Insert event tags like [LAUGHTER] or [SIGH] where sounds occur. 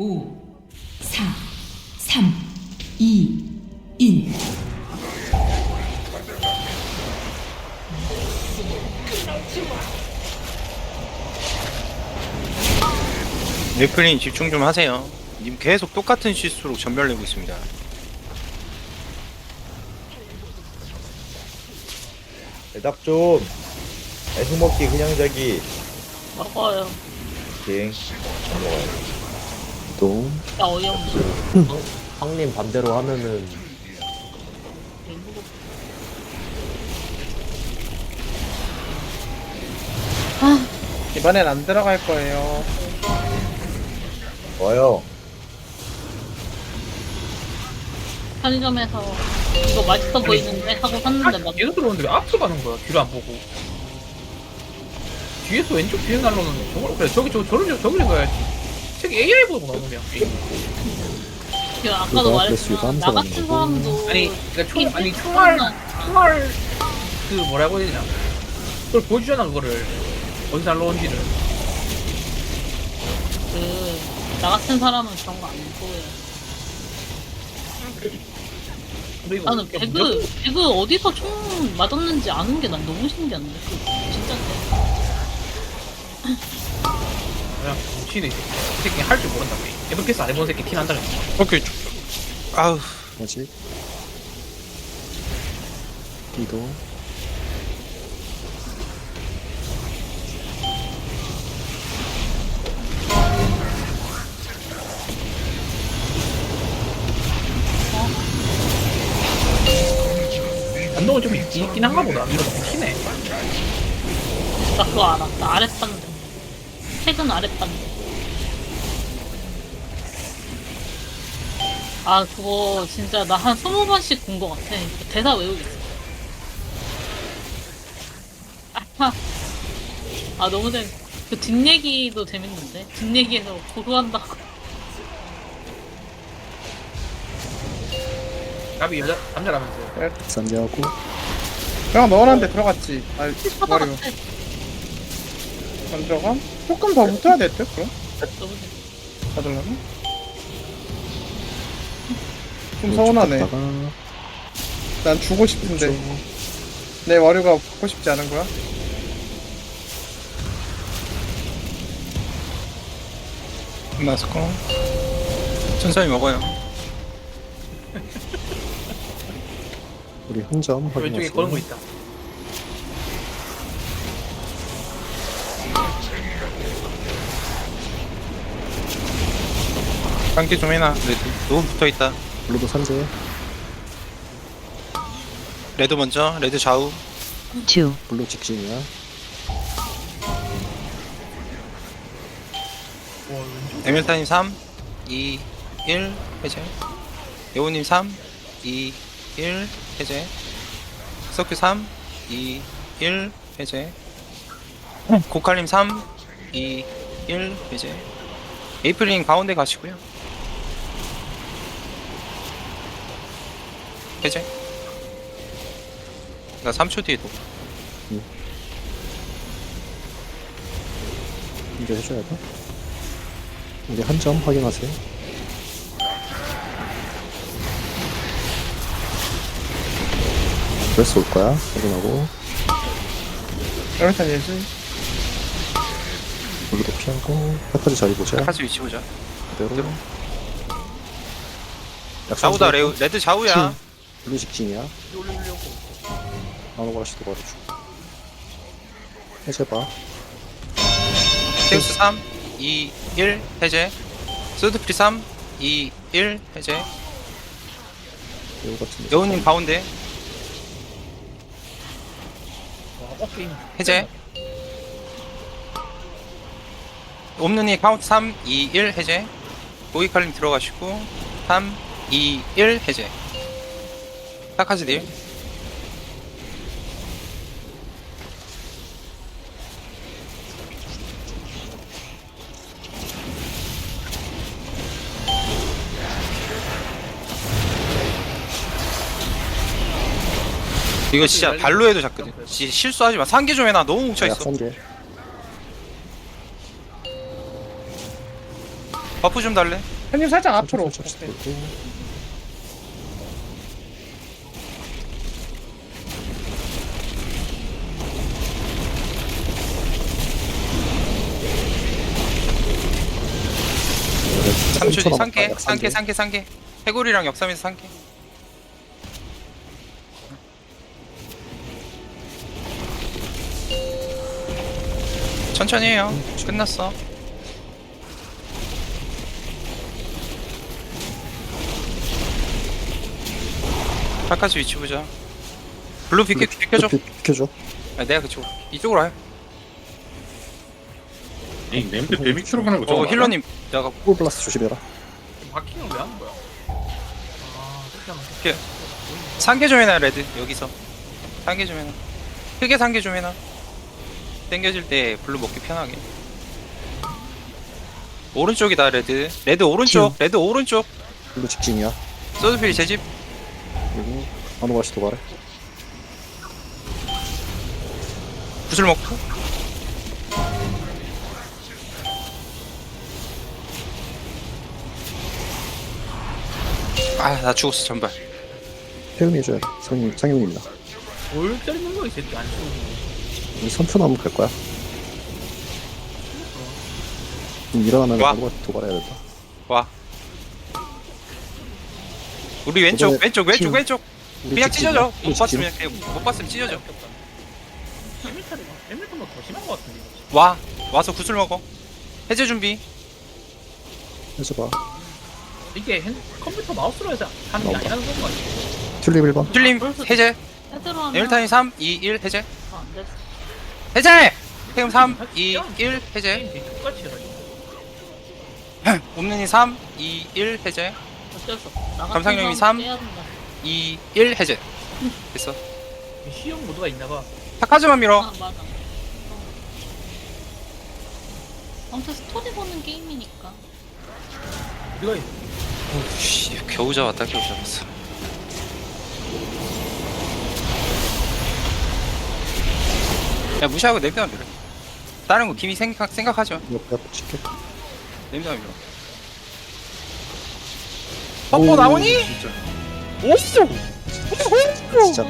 5, 4, 3, 2, 1. 네플린 집중 좀 하세요. 님 계속 똑같은 실수로 전멸내고 있습니다. 대답 좀. 애송 먹기 그냥 자기. 먹어요. 빙. 안 먹어요. 또나 어이없네. 황님 반대로 하면은 이번엔 안 들어갈 거예요. 좋아요. 편의점에서 이거 맛있어 보이는데 하고 샀는데 막 뒤에서 들어오는데 왜 앞으로 가는 거야? 뒤로 안 보고. 뒤에서 왼쪽 뒤에 날로는 저걸 그래 저기 저 저런 저기를 가야지. 책 AI 보고 나오는 거야. 그 아까도 이거 이거 말했지만 나 같은 사람도 아니 그러니까 총 아니 총알 총알 그 뭐라고 해야 되냐? 그걸 보여주잖아 그거를 어디서 날라온지를. 그나 같은 사람은 그런 거안 보여. 그리고 나는 배그 배그 어디서 총 맞았는지 아는 게 난 너무 신기한데. 그 진짜인데. [LAUGHS] 그냥 치네 이 새끼. 이 새끼 할 줄 모른다고. 에버캐스 안 해본 새끼 티 난다는 거. 오케이. 아우, 뭐지? 이도 안동은 좀 있- 있긴 한가 보다. 이거 너무 티네. 나 그거 알아. 나 아랫반대. 최근 아랫반대. 아 그거 진짜 나 한 스무 번씩 본거 같아. 대사 외우겠어. 아, 아 너무 재밌. 그 뒷얘기도 재밌는데 뒷얘기에서 고소한다고. 나비 여자 남자라면서. 산지하고 그냥 넣어놨는데 들어갔지. 아, 같아. 안 들어가? 조금 더 붙어야 될 듯, 그럼? 받으려면? 좀 서운하네. 다가 난 주고 싶은데. 내 와류가 받고 싶지 않은 거야? 마스코. 천천히 먹어요. 우리 흥점 왼쪽에 거는 거. 있다. 상기 좀 해놔. 레드. 너무 붙어 있다. 블루도 산재 레드 먼저. 레드 좌우. two, 블루 직진이야 에밀타님 3, 2, 1 해제. 여우님 3, 2, 1 해제. 서큐 3, 2, 1 해제. 고칼님 3, 2, 1 해제. 에이플링 가운데 가시고요. 해제. 나 3초 뒤에 도. 이제 해줘야 돼 우리 한점 확인하세요 그래서 올 거야 확인하고 여기서 얘지. 블루도 피하고 패터리 자리 보자 카스 위치 보자. 그대로 좌우다 레우, 레드 좌우야. 블루 직진이야 나노 가시도 걸어줘 해제 봐 테우스 3, 2, 1 해제. 스드프리 3, 2, 1 해제. 여우 같은 여우님 가운데 어, 게임. 해제. 옴누니 카운트 3, 2, 1 해제. 고기칼림 들어가시고 3, 2, 1 해제. 타카즈 딜. 이거 진짜 발로 해도 작거든. 지- 실수하지 마. 상계 좀 해놔. 너무 뭉쳐 있어. 약산계 버프 좀 달래 형님 살짝 앞으로. 오케이. 돌고. 삼촌이 삼촌 상계 상계 약 상계 상계 해골이랑 역삼에서 상계 천천히 해요. 끝났어. 팔까지 위치 보자. 블루 비켜, 비켜줘. 비- 비켜줘. 아, 내가 그쪽으로 이쪽으로 와요 이 냄새 베비큐로 가는 거어 힐러님 내가 꿀 플러스 조심해라. 마킹을 왜 하는 거야? 아, 그렇게 하면 상계 좀 해놔 레드 여기서. 상계 좀 해놔 크게 상계 좀 해놔 땡겨질 때 블루 먹기 편하게. 오른쪽이다 레드. 레드 오른쪽 레드 오른쪽. 이거 직진이야. 소드필 제집. 그리고 아노바시 도발해. 구슬 먹고 아 나 죽었어 전발 돼. 상용, 상용입니다. 뭘 때리는 거야, 이 새끼 안 쓰고. 이 선표 나면 갈 거야. 좀 일어나면 와. 아노바시 도발해야 된다. 와 우리 왼쪽 이번에 왼쪽 왼쪽 지금 왼쪽 우리 그냥. 찢어져 우리 못. 봤으면 그냥 못 봤으면 찢어져 에밀타리가, 에밀타리가 더 심한 거 같은데. 이거. 와 와서 구슬 먹어 해제 준비 해서 봐. 이게 핸, 컴퓨터 마우스로 해서 하는 게 나온다. 아니라는 건 같아. 튤립 1번. 툴림 벌써 해제 헤드로 에밀타임 3 2 1 해제 아, 안 됐어. 해제 태움 3 2 1 해제 게임 되게 똑같이 해가지고. 옴니니 3 2 1 해제 어쩔 수 없어. 나 같은 감상용이 사람 삼. 빼야 된다. 2 1 해제 [LAUGHS] 됐어 시형 모드가 있나봐. 타카즈만 밀어 아, 맞아. 어. 아무튼 스토리 보는 게임이니까. 우리가 있- 씨, 겨우 잡았다 겨우 잡았어. 야 무시하고 냄새만 밀어. 다른 거 김이 생각, 생각하지 마. 옆에 앞에 칠게. 냄새만 밀어. 뽀뽀 나오니? 진짜. 오! 진짜